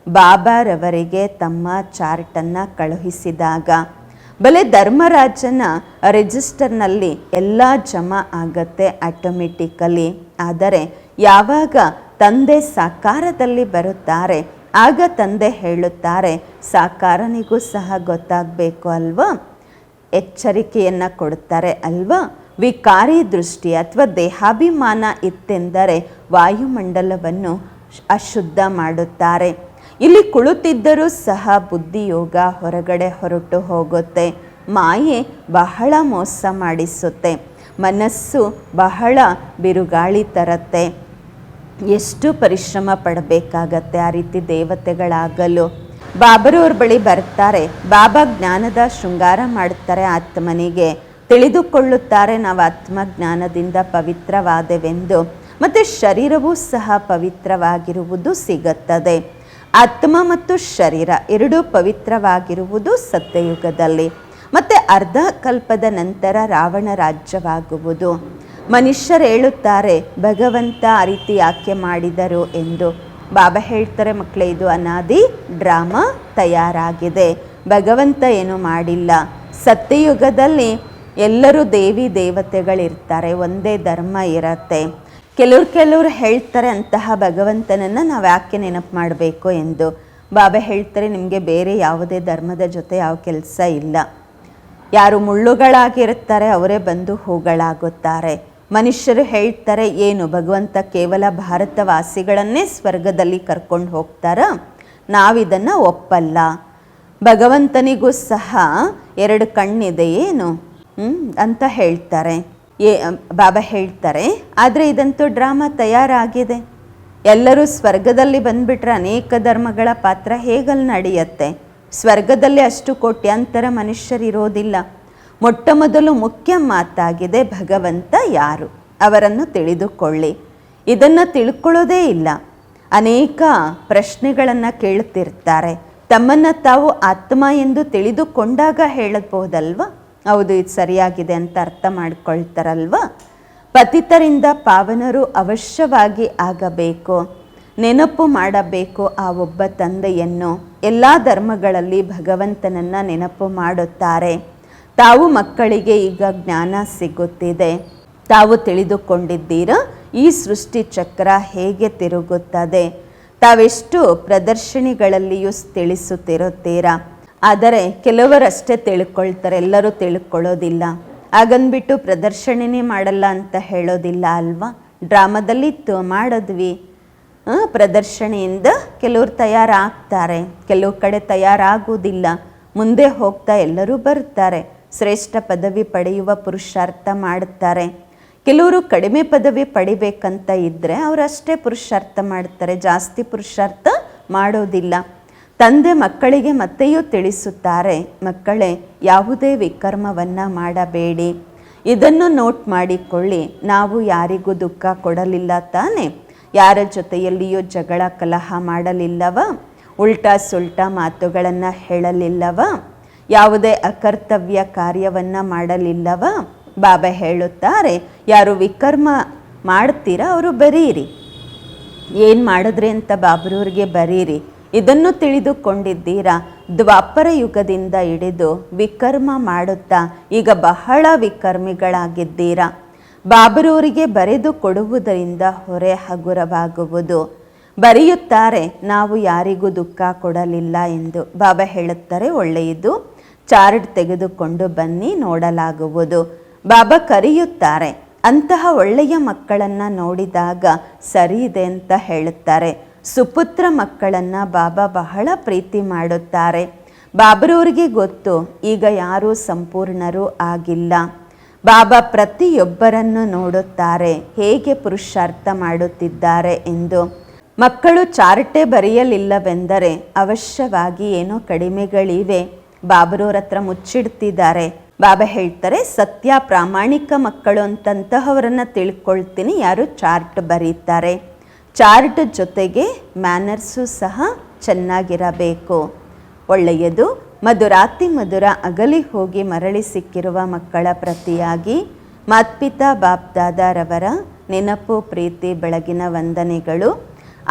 ಬಾಬಾರವರಿಗೆ ತಮ್ಮ ಚಾರ್ಟನ್ನು ಕಳುಹಿಸಿದಾಗ. ಬಲೆ ಧರ್ಮರಾಜನ ರಿಜಿಸ್ಟರ್ನಲ್ಲಿ ಎಲ್ಲ ಜಮಾ ಆಗತ್ತೆ ಆಟೋಮೆಟಿಕಲಿ. ಆದರೆ ಯಾವಾಗ ತಂದೆ ಸಾಕಾರದಲ್ಲಿ ಬರುತ್ತಾರೆ? ಆಗ ತಂದೆ ಹೇಳುತ್ತಾರೆ, ಸಾಕಾರನಿಗೂ ಸಹ ಗೊತ್ತಾಗಬೇಕು ಅಲ್ವಾ? ಎಚ್ಚರಿಕೆಯನ್ನು ಕೊಡುತ್ತಾರೆ ಅಲ್ವಾ? ವಿಕಾರಿ ದೃಷ್ಟಿ ಅಥವಾ ದೇಹಾಭಿಮಾನ ಇತ್ತೆಂದರೆ ವಾಯುಮಂಡಲವನ್ನು ಅಶುದ್ಧ ಮಾಡುತ್ತಾರೆ. ಇಲ್ಲಿ ಕುಳಿತಿದ್ದರೂ ಸಹ ಬುದ್ಧಿಯೋಗ ಹೊರಗಡೆ ಹೊರಟು ಹೋಗುತ್ತೆ. ಮಾಯೆ ಬಹಳ ಮೋಸ ಮಾಡಿಸುತ್ತೆ. ಮನಸ್ಸು ಬಹಳ ಬಿರುಗಾಳಿ ತರತ್ತೆ. ಎಷ್ಟು ಪರಿಶ್ರಮ ಪಡಬೇಕಾಗತ್ತೆ ಆ ರೀತಿ ದೇವತೆಗಳಾಗಲು? ಬಾಬರವ್ರ ಬಳಿ ಬರ್ತಾರೆ, ಬಾಬಾ ಜ್ಞಾನದ ಶೃಂಗಾರ ಮಾಡುತ್ತಾರೆ ಆತ್ಮನಿಗೆ. ತಿಳಿದುಕೊಳ್ಳುತ್ತಾರೆ ನಾವು ಆತ್ಮ ಜ್ಞಾನದಿಂದ ಪವಿತ್ರವಾದೆವೆಂದು. ಮತ್ತು ಶರೀರವೂ ಸಹ ಪವಿತ್ರವಾಗಿರುವುದು ಸಿಗುತ್ತದೆ. ಆತ್ಮ ಮತ್ತು ಶರೀರ ಎರಡೂ ಪವಿತ್ರವಾಗಿರುವುದು ಸತ್ಯಯುಗದಲ್ಲಿ. ಮತ್ತು ಅರ್ಧ ಕಲ್ಪದ ನಂತರ ರಾವಣ ರಾಜ್ಯವಾಗುವುದು. ಮನುಷ್ಯರು ಹೇಳುತ್ತಾರೆ, ಭಗವಂತ ಆ ರೀತಿ ಯಾಕೆ ಮಾಡಿದರು ಎಂದು. ಬಾಬಾ ಹೇಳ್ತಾರೆ ಮಕ್ಕಳೇ, ಇದು ಅನಾದಿ ಡ್ರಾಮಾ ತಯಾರಾಗಿದೆ. ಭಗವಂತ ಏನು ಮಾಡಿಲ್ಲ. ಸತ್ಯಯುಗದಲ್ಲಿ ಎಲ್ಲರೂ ದೇವಿ ದೇವತೆಗಳಿರ್ತಾರೆ, ಒಂದೇ ಧರ್ಮ ಇರತ್ತೆ. ಕೆಲವ್ರು ಕೆಲವ್ರು ಹೇಳ್ತಾರೆ, ಅಂತಹ ಭಗವಂತನನ್ನು ನಾವು ಯಾಕೆ ನೆನಪು ಮಾಡಬೇಕು ಎಂದು. ಬಾಬಾ ಹೇಳ್ತಾರೆ, ನಿಮಗೆ ಬೇರೆ ಯಾವುದೇ ಧರ್ಮದ ಜೊತೆ ಯಾವ ಕೆಲಸ ಇಲ್ಲ. ಯಾರು ಮುಳ್ಳುಗಳಾಗಿರುತ್ತಾರೆ ಅವರೇ ಬಂದು ಹೂಗಳಾಗುತ್ತಾರೆ. ಮನುಷ್ಯರು ಹೇಳ್ತಾರೆ ಏನು? ಭಗವಂತ ಕೇವಲ ಭಾರತವಾಸಿಗಳನ್ನೇ ಸ್ವರ್ಗದಲ್ಲಿ ಕರ್ಕೊಂಡು ಹೋಗ್ತಾರ? ನಾವಿದನ್ನು ಒಪ್ಪಲ್ಲ. ಭಗವಂತನಿಗೂ ಸಹ ಎರಡು ಕಣ್ಣಿದೆ ಏನು? ಅಂತ ಹೇಳ್ತಾರೆ. ಏ, ಬಾಬಾ ಹೇಳ್ತಾರೆ, ಆದರೆ ಇದಂತೂ ಡ್ರಾಮಾ ತಯಾರಾಗಿದೆ. ಎಲ್ಲರೂ ಸ್ವರ್ಗದಲ್ಲಿ ಬಂದ್ಬಿಟ್ರೆ ಅನೇಕ ಧರ್ಮಗಳ ಪಾತ್ರ ಹೇಗಲ್ಲಿ ನಡೆಯುತ್ತೆ? ಸ್ವರ್ಗದಲ್ಲಿ ಅಷ್ಟು ಕೋಟ್ಯಾಂತರ ಮನುಷ್ಯರಿರೋದಿಲ್ಲ. ಮೊಟ್ಟ ಮೊದಲು ಮುಖ್ಯ ಮಾತಾಗಿದೆ ಭಗವಂತ ಯಾರು? ಅವರನ್ನು ತಿಳಿದುಕೊಳ್ಳಿ. ಇದನ್ನು ತಿಳ್ಕೊಳ್ಳೋದೇ ಇಲ್ಲ. ಅನೇಕ ಪ್ರಶ್ನೆಗಳನ್ನು ಕೇಳುತ್ತಿರ್ತಾರೆ ತಮ್ಮನ್ನು ತಾವು ಆತ್ಮ ಎಂದು ತಿಳಿದುಕೊಂಡಾಗ ಹೇಳಬಹುದಲ್ವ? ಹೌದು, ಇದು ಸರಿಯಾಗಿದೆ ಅಂತ ಅರ್ಥ ಮಾಡ್ಕೊಳ್ತಾರಲ್ವ? ಪತಿತರಿಂದ ಪಾವನರು ಅವಶ್ಯವಾಗಿ ಆಗಬೇಕು. ನೆನಪು ಮಾಡಬೇಕು ಆ ಒಬ್ಬ ತಂದೆಯನ್ನು. ಎಲ್ಲ ಧರ್ಮಗಳಲ್ಲಿ ಭಗವಂತನನ್ನು ನೆನಪು ಮಾಡುತ್ತಾರೆ. ತಾವು ಮಕ್ಕಳಿಗೆ ಈಗ ಜ್ಞಾನ ಸಿಗುತ್ತಿದೆ. ತಾವು ತಿಳಿದುಕೊಂಡಿದ್ದೀರಾ? ಈ ಸೃಷ್ಟಿ ಚಕ್ರ ಹೇಗೆ ತಿರುಗುತ್ತದೆ? ತಾವೆಷ್ಟು ಪ್ರದರ್ಶನಿಗಳಲ್ಲಿಯೂ ತಿಳಿಸುತ್ತಿರುತ್ತೀರಾ? ಆದರೆ ಕೆಲವರಷ್ಟೇ ತಿಳ್ಕೊಳ್ತಾರೆ, ಎಲ್ಲರೂ ತಿಳ್ಕೊಳ್ಳೋದಿಲ್ಲ. ಹಾಗಂದ್ಬಿಟ್ಟು ಪ್ರದರ್ಶನನೇ ಮಾಡಲ್ಲ ಅಂತ ಹೇಳೋದಿಲ್ಲ ಅಲ್ವಾ? ಡ್ರಾಮಾದಲ್ಲಿ ಮಾಡಿದ್ವಿ. ಪ್ರದರ್ಶನೆಯಿಂದ ಕೆಲವರು ತಯಾರಾಗ್ತಾರೆ, ಕೆಲವು ಕಡೆ ತಯಾರಾಗುವುದಿಲ್ಲ. ಮುಂದೆ ಹೋಗ್ತಾ ಎಲ್ಲರೂ ಬರ್ತಾರೆ. ಶ್ರೇಷ್ಠ ಪದವಿ ಪಡೆಯುವ ಪುರುಷಾರ್ಥ ಮಾಡುತ್ತಾರೆ ಕೆಲವರು ಕಡಿಮೆ ಪದವಿ ಪಡಿಬೇಕಂತ ಇದ್ದರೆ ಅವರಷ್ಟೇ ಪುರುಷಾರ್ಥ ಮಾಡ್ತಾರೆ, ಜಾಸ್ತಿ ಪುರುಷಾರ್ಥ ಮಾಡೋದಿಲ್ಲ. ತಂದೆ ಮಕ್ಕಳಿಗೆ ಮತ್ತೆಯೂ ತಿಳಿಸುತ್ತಾರೆ, ಮಕ್ಕಳೇ ಯಾವುದೇ ವಿಕರ್ಮವನ್ನು ಮಾಡಬೇಡಿ. ಇದನ್ನು ನೋಟ್ ಮಾಡಿಕೊಳ್ಳಿ, ನಾವು ಯಾರಿಗೂ ದುಃಖ ಕೊಡಲಿಲ್ಲ ತಾನೇ? ಯಾರ ಜೊತೆಯಲ್ಲಿಯೂ ಜಗಳ ಕಲಹ ಮಾಡಲಿಲ್ಲವ? ಉಲ್ಟಾ ಸುಲ್ಟಾ ಮಾತುಗಳನ್ನು ಹೇಳಲಿಲ್ಲವ? ಯಾವುದೇ ಅಕರ್ತವ್ಯ ಕಾರ್ಯವನ್ನು ಮಾಡಲಿಲ್ಲವ? ಬಾಬಾ ಹೇಳುತ್ತಾರೆ, ಯಾರು ವಿಕರ್ಮ ಮಾಡ್ತೀರಾ, ಅವರು ಬರೀರಿ. ಏನು ಮಾಡಿದ್ರಿ ಅಂತ ಬಾಬ್ರವ್ರಿಗೆ ಬರೀರಿ. ಇದನ್ನು ತಿಳಿದುಕೊಂಡಿದ್ದೀರಾ? ದ್ವಾಪರ ಯುಗದಿಂದ ಹಿಡಿದು ವಿಕರ್ಮ ಮಾಡುತ್ತಾ, ಈಗ ಬಹಳ ವಿಕರ್ಮಿಗಳಾಗಿದ್ದೀರಾ? ಬಾಬರೂರಿಗೆ ಬರೆದು ಕೊಡುವುದರಿಂದ ಹೊರೆ ಹಗುರವಾಗುವುದು. ಬರೆಯುತ್ತಾರೆ, ನಾವು ಯಾರಿಗೂ ದುಃಖ ಕೊಡಲಿಲ್ಲ ಎಂದು. ಬಾಬಾ ಹೇಳುತ್ತಾರೆ, ಒಳ್ಳೆಯದು. ಚಾರ್ಟ್ ತೆಗೆದುಕೊಂಡು ಬನ್ನಿ ನೋಡಲಾಗುವುದು. ಬಾಬಾ ಕರೆಯುತ್ತಾರೆ, ಅಂತಹ ಒಳ್ಳೆಯ ಮಕ್ಕಳನ್ನು ನೋಡಿದಾಗ ಸರಿ ಇದೆ ಅಂತ ಹೇಳುತ್ತಾರೆ. ಸುಪುತ್ರ ಮಕ್ಕಳನ್ನು ಬಾಬಾ ಬಹಳ ಪ್ರೀತಿ ಮಾಡುತ್ತಾರೆ. ಬಾಬರವ್ರಿಗೆ ಗೊತ್ತು, ಈಗ ಯಾರೂ ಸಂಪೂರ್ಣರೂ ಆಗಿಲ್ಲ. ಬಾಬಾ ಪ್ರತಿಯೊಬ್ಬರನ್ನು ನೋಡುತ್ತಾರೆ, ಹೇಗೆ ಪುರುಷಾರ್ಥ ಮಾಡುತ್ತಿದ್ದಾರೆ ಎಂದು. ಮಕ್ಕಳು ಚಾರ್ಟೆ ಬರೆಯಲಿಲ್ಲವೆಂದರೆ ಅವಶ್ಯವಾಗಿ ಏನೋ ಕಡಿಮೆಗಳಿವೆ. ಬಾಬರವ್ರ ಹತ್ರ ಮುಚ್ಚಿಡ್ತಿದ್ದಾರೆ. ಬಾಬಾ ಹೇಳ್ತಾರೆ, ಸತ್ಯ, ಪ್ರಾಮಾಣಿಕ ಮಕ್ಕಳು ಅಂತಂತಹವರನ್ನ ತಿಳ್ಕೊಳ್ತೀನಿ. ಯಾರು ಚಾರ್ಟ್ ಬರೀತಾರೆ. ಚಾರ್ಟ್ ಜೊತೆಗೆ ಮ್ಯಾನರ್ಸು ಸಹ ಚೆನ್ನಾಗಿರಬೇಕು. ಒಳ್ಳೆಯದು, ಮಧುರಾತಿ ಮಧುರ ಅಗಲಿ ಹೋಗಿ ಮರಳಿ ಸಿಕ್ಕಿರುವ ಮಕ್ಕಳ ಪ್ರತಿಯಾಗಿ ಮಾತ್ಪಿತಾ ಬಾಪ್ದಾದಾರವರ ನೆನಪು, ಪ್ರೀತಿ, ಬೆಳಗಿನ ವಂದನೆಗಳು,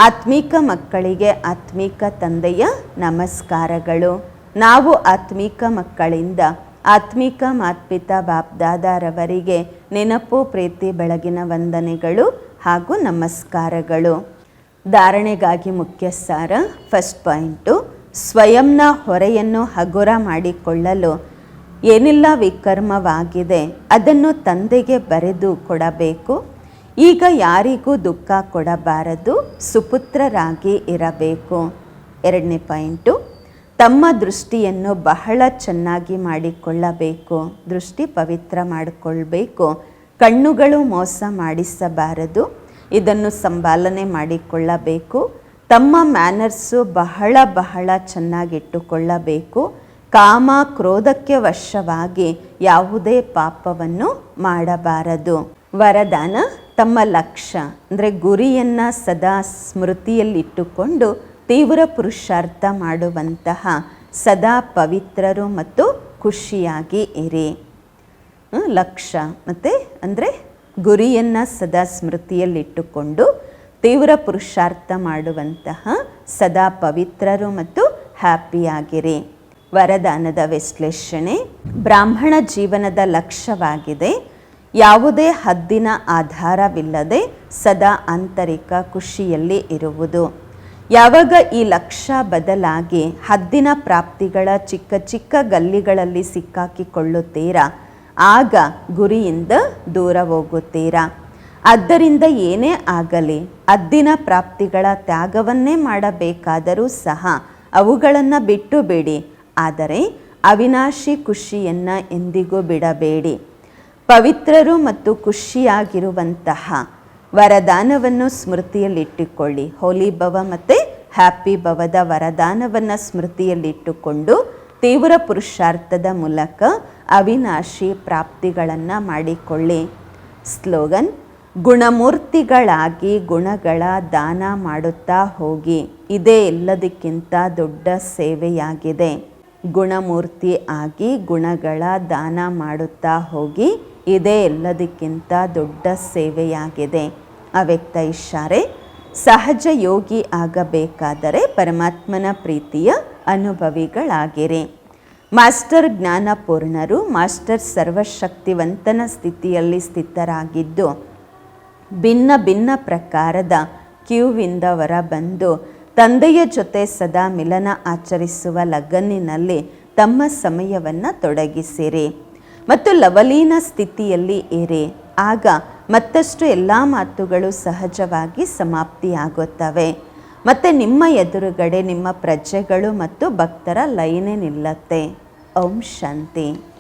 ಆತ್ಮೀಕ ಮಕ್ಕಳಿಗೆ ಆತ್ಮೀಕ ತಂದೆಯ ನಮಸ್ಕಾರಗಳು. ನಾವು ಆತ್ಮೀಕ ಮಕ್ಕಳಿಂದ ಆತ್ಮೀಕ ಮಾತ್ಪಿತಾ ಬಾಪ್ದಾದಾರವರಿಗೆ ನೆನಪು, ಪ್ರೀತಿ, ಬೆಳಗಿನ ವಂದನೆಗಳು ಹಾಗೂ ನಮಸ್ಕಾರಗಳು. ಧಾರಣೆಗಾಗಿ ಮುಖ್ಯ ಸಾರ ಫಸ್ಟ್ ಪಾಯಿಂಟು ಸ್ವಯಂನ ಹೊರೆಯನ್ನು ಹಗುರ ಮಾಡಿಕೊಳ್ಳಲು ಏನೆಲ್ಲ ವಿಕರ್ಮವಾಗಿದೆ ಅದನ್ನು ತಂದೆಗೆ ಬರೆದು ಕೊಡಬೇಕು. ಈಗ ಯಾರಿಗೂ ದುಃಖ ಕೊಡಬಾರದು, ಸುಪುತ್ರರಾಗಿ ಇರಬೇಕು. ಎರಡನೇ ಪಾಯಿಂಟು ತಮ್ಮ ದೃಷ್ಟಿಯನ್ನು ಬಹಳ ಚೆನ್ನಾಗಿ ಮಾಡಿಕೊಳ್ಳಬೇಕು, ದೃಷ್ಟಿ ಪವಿತ್ರ ಮಾಡಿಕೊಳ್ಬೇಕು, ಕಣ್ಣುಗಳು ಮೋಸ ಮಾಡಿಸಬಾರದು, ಇದನ್ನು ಸಂಭಾಲನೆ ಮಾಡಿಕೊಳ್ಳಬೇಕು, ತಮ್ಮ ಮ್ಯಾನರ್ಸು ಬಹಳ ಬಹಳ ಚೆನ್ನಾಗಿಟ್ಟುಕೊಳ್ಳಬೇಕು, ಕಾಮ ಕ್ರೋಧಕ್ಕೆ ವಶವಾಗಿ ಯಾವುದೇ ಪಾಪವನ್ನು ಮಾಡಬಾರದು. ವರದಾನ ತಮ್ಮ ಲಕ್ಷ್ಯ ಅಂದರೆ ಗುರಿಯನ್ನು ಸದಾ ಸ್ಮೃತಿಯಲ್ಲಿಟ್ಟುಕೊಂಡು ತೀವ್ರ ಪುರುಷಾರ್ಥ ಮಾಡುವಂತಹ ಸದಾ ಪವಿತ್ರರು ಮತ್ತು ಖುಷಿಯಾಗಿ ಇರಿ. ಲಕ್ಷ ಲಕ್ಷ್ಯ ಮತ್ತು ಅಂದರೆ ಗುರಿಯನ್ನು ಸದಾ ಸ್ಮೃತಿಯಲ್ಲಿಟ್ಟುಕೊಂಡು ತೀವ್ರ ಪುರುಷಾರ್ಥ ಮಾಡುವಂತಹ ಸದಾ ಪವಿತ್ರರು ಮತ್ತು ಹ್ಯಾಪಿಯಾಗಿರಿ. ವರದಾನದ ವಿಶ್ಲೇಷಣೆ ಬ್ರಾಹ್ಮಣ ಜೀವನದ ಲಕ್ಷ್ಯವಾಗಿದೆ. ಯಾವುದೇ ಹದ್ದಿನ ಆಧಾರವಿಲ್ಲದೆ ಸದಾ ಆಂತರಿಕ ಖುಷಿಯಲ್ಲಿ ಇರುವುದು. ಯಾವಾಗ ಈ ಲಕ್ಷ್ಯ ಬದಲಾಗಿ ಹದ್ದಿನ ಪ್ರಾಪ್ತಿಗಳ ಚಿಕ್ಕ ಚಿಕ್ಕ ಗಲ್ಲಿಗಳಲ್ಲಿ ಸಿಕ್ಕಾಕಿಕೊಳ್ಳುತ್ತೀರಾ? ಆಗ ಗುರಿಯಿಂದ ದೂರ ಹೋಗುತ್ತೀರಾ? ಆದ್ದರಿಂದ ಏನೇ ಆಗಲಿ, ಹದ್ದಿನ ಪ್ರಾಪ್ತಿಗಳ ತ್ಯಾಗವನ್ನೇ ಮಾಡಬೇಕಾದರೂ ಸಹ ಅವುಗಳನ್ನು ಬಿಟ್ಟು ಬಿಡಿ ಆದರೆ ಅವಿನಾಶಿ ಖುಷಿಯನ್ನು ಎಂದಿಗೂ ಬಿಡಬೇಡಿ. ಪವಿತ್ರರು ಮತ್ತು ಖುಷಿಯಾಗಿರುವಂತಹ ವರದಾನವನ್ನು ಸ್ಮೃತಿಯಲ್ಲಿಟ್ಟುಕೊಳ್ಳಿ. ಹೋಲಿ ಭವ ಮತ್ತು ಹ್ಯಾಪಿ ಭವದ ವರದಾನವನ್ನು ಸ್ಮೃತಿಯಲ್ಲಿಟ್ಟುಕೊಂಡು ತೀವ್ರ ಪುರುಷಾರ್ಥದ ಮೂಲಕ ಅವಿನಾಶಿ ಪ್ರಾಪ್ತಿಗಳನ್ನು ಮಾಡಿಕೊಳ್ಳಿ. ಸ್ಲೋಗನ್, ಗುಣಮೂರ್ತಿಗಳಾಗಿ ಗುಣಗಳ ದಾನ ಮಾಡುತ್ತಾ ಹೋಗಿ. ಇದೇ ಎಲ್ಲದಕ್ಕಿಂತ ದೊಡ್ಡ ಸೇವೆಯಾಗಿದೆ. ಗುಣಮೂರ್ತಿ ಆಗಿ ಗುಣಗಳ ದಾನ ಮಾಡುತ್ತಾ ಹೋಗಿ. ಇದೇ ಎಲ್ಲದಕ್ಕಿಂತ ದೊಡ್ಡ ಸೇವೆಯಾಗಿದೆ. ಅವ್ಯಕ್ತ ಇಷಾರೆ ಸಹಜ ಯೋಗಿ ಆಗಬೇಕಾದರೆ ಪರಮಾತ್ಮನ ಪ್ರೀತಿಯ ಅನುಭವಿಗಳಾಗಿರಿ. ಮಾಸ್ಟರ್ ಜ್ಞಾನಪೂರ್ಣರು ಮಾಸ್ಟರ್ ಸರ್ವಶಕ್ತಿವಂತನ ಸ್ಥಿತಿಯಲ್ಲಿ ಸ್ಥಿತರಾಗಿದ್ದು, ಭಿನ್ನ ಭಿನ್ನ ಪ್ರಕಾರದ ಕ್ಯೂವಿಂದ ಹೊರಬಂದು ತಂದೆಯ ಜೊತೆ ಸದಾ ಮಿಲನ ಆಚರಿಸುವ ಲಗನ್ನಿನಲ್ಲಿ ತಮ್ಮ ಸಮಯವನ್ನು ತೊಡಗಿಸಿರಿ. ಮತ್ತು ಲವಲೀನ ಸ್ಥಿತಿಯಲ್ಲಿ ಇರಿ. ಆಗ ಮತ್ತಷ್ಟು ಎಲ್ಲ ಮಾತುಗಳು ಸಹಜವಾಗಿ ಸಮಾಪ್ತಿಯಾಗುತ್ತವೆ. ಮತ್ತು ನಿಮ್ಮ ಎದುರುಗಡೆ ನಿಮ್ಮ ಪ್ರಜೆಗಳು ಮತ್ತು ಭಕ್ತರ ಲೈನೇ ನಿಲ್ಲತ್ತೆ. ಓಂ ಶಾಂತಿ.